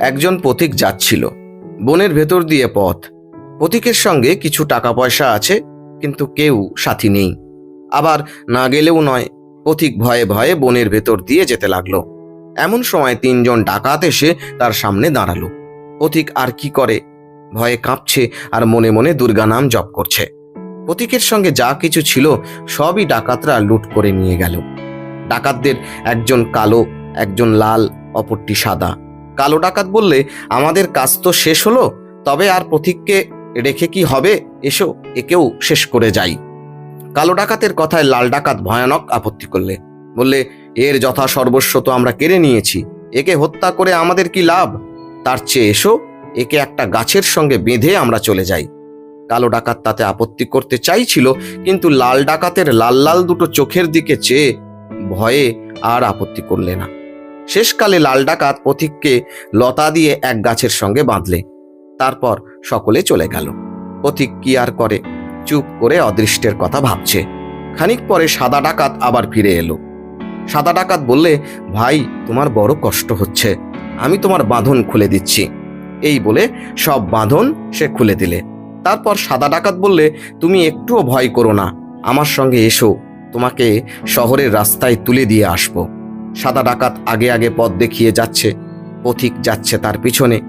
একজন পথিক যাচ্ছিল। বনের ভেতর দিয়ে পথ। পথিকের সঙ্গে কিছু টাকা পয়সা আছে, কিন্তু কেউ সাথী নেই। আবার না গেলেও নয়, পথিক ভয়ে ভয়ে বনের ভেতর দিয়ে যেতে লাগল। এমন সময় তিনজন ডাকাত এসে তার সামনে দাঁড়াল। পথিক আর কি করে? ভয়ে কাঁপছে আর মনে মনে দুর্গা নাম জপ করছে। পথিকের সঙ্গে যা কিছু ছিল, সবই ডাকাতরা লুট করে নিয়ে গেল। ডাকাতদের একজন কালো, একজন লাল, অপরটি সাদা। কালো ডাকাত বললে, আমাদের কাজ তো শেষ হলো, তবে আর পথিককে রেখে কি হবে? এসো, একেও শেষ করে যাই। কালো ডাকাতের কথায় লাল ডাকাত ভয়ানক আপত্তি করলে। বললে, এর যথা সর্বস্ব তো আমরা কেড়ে নিয়েছি। একে হত্যা করে আমাদের কি লাভ? তার চেয়ে এসো, একে একটা গাছের সঙ্গে বেঁধে আমরা চলে যাই। কালো ডাকাত তাতে আপত্তি করতে চাইছিল, কিন্তু লাল ডাকাতের লাল লাল দুটো চোখের দিকে চেয়ে ভয়ে আর আপত্তি করলে না। শেষকালে লাল ডাকাত পথিককে লতা দিয়ে এক গাছের সঙ্গে বাঁধলে। তারপর সকলে চলে গেল। পথিক কি আর করে? চুপ করে অদৃষ্টের কথা ভাবছে। খানিক পরে সাদা ডাকাত আবার ফিরে এলো। সাদা ডাকাত বললে, ভাই, তোমার বড় কষ্ট হচ্ছে। আমি তোমার বাঁধন খুলে দিচ্ছি। এই বলে সব বাঁধন সে খুলে দিলে। তারপর সাদা ডাকাত বললে, তুমি একটুও ভয় করো না। আমার সঙ্গে এসো। তোমাকে শহরের রাস্তায় তুলে দিয়ে আসব। সাদা ডাকাত আগে আগে পথ দেখিয়ে যাচ্ছে, পথিক যাচ্ছে তার পিছনে।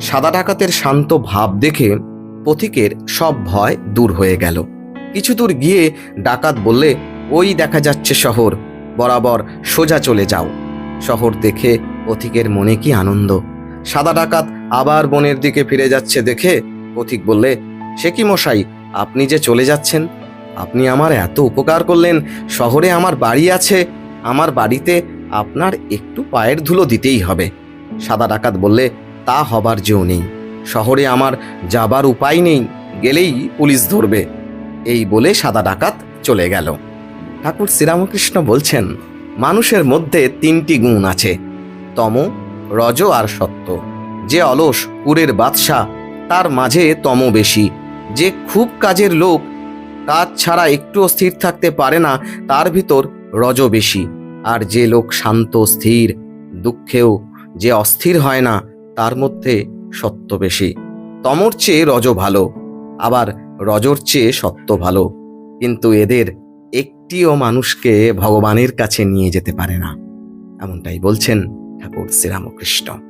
সাদা ডাকাতের শান্ত ভাব দেখে পথিকের সব ভয় দূর হয়ে গেল। কিছু দূর গিয়ে ডাকাত বললে, ওই দেখা যাচ্ছে শহর, বরাবর সোজা চলে যাও। শহর দেখে পথিকের মনে কি আনন্দ। সাদা ডাকাত আবার বনের দিকে ফিরে যাচ্ছে দেখে পথিক বললে, সে কি মশাই, আপনি যে চলে যাচ্ছেন? আপনি আমার এত উপকার করলেন, শহরে আমার বাড়ি আছে, আমার বাড়িতে আপনার একটু পায়ের ধুলো দিতেই হবে। সাদা ডাকাত বললে, তা হবার যেও নেই। শহরে আমার যাবার উপায় নেই। গেলেই পুলিশ ধরবে। এই বলে সাদা ডাকাত চলে গেল। ঠাকুর শ্রীরামকৃষ্ণ বলছেন, মানুষের মধ্যে তিনটি গুণ আছে। তম, রজ আর সত্য। যে অলস কুরের বাদশা তার মাঝে তম বেশি। যে খুব কাজের লোক কাজ ছাড়া একটুও স্থির থাকতে পারে না, তার ভিতর রজ বেশি। আর যে লোক শান্ত, স্থির, দুঃখেও যে অস্থির হয় না, তার মধ্যে সত্য বেশি। তমর চেয়ে রজ ভালো, আবার রজর চেয়ে সত্য ভালো। কিন্তু এদের একটিও মানুষকে ভগবানের কাছে নিয়ে যেতে পারে না। এমনটাই বলছেন ঠাকুর শ্রীরামকৃষ্ণ।